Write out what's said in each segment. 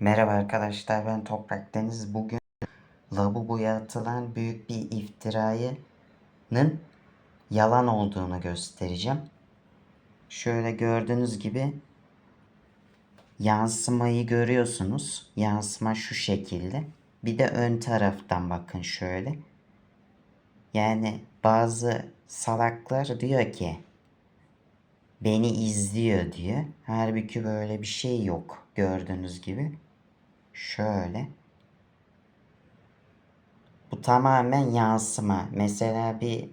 Merhaba arkadaşlar ben Toprak Deniz. Bugün lavaboya atılan büyük bir iftirayının yalan olduğunu göstereceğim. Şöyle gördüğünüz gibi yansımayı görüyorsunuz. Yansıma şu şekilde. Bir de ön taraftan bakın şöyle. Yani bazı salaklar diyor ki beni izliyor diyor. Halbuki böyle bir şey yok. Gördüğünüz gibi. Şöyle. Bu tamamen yansıma. Mesela bir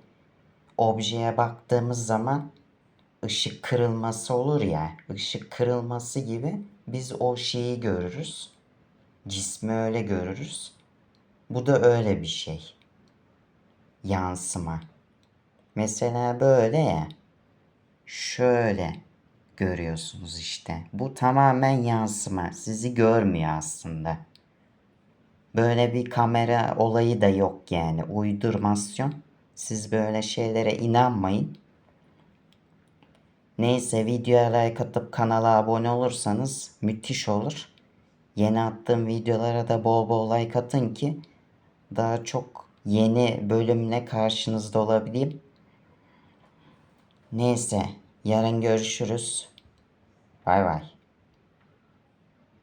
objeye baktığımız zaman ışık kırılması olur ya. Işık kırılması gibi biz o şeyi görürüz. Cismi öyle görürüz. Bu da öyle bir şey. Yansıma. Mesela böyle ya. Şöyle görüyorsunuz işte. Bu tamamen yansıma. Sizi görmüyor aslında. Böyle bir kamera olayı da yok yani. Uydurmasyon. Siz böyle şeylere inanmayın. Neyse videoya like atıp kanala abone olursanız müthiş olur. Yeni attığım videolara da bol bol like atın ki daha çok yeni bölümle karşınızda olabileyim. Neyse yarın görüşürüz. Bay bay.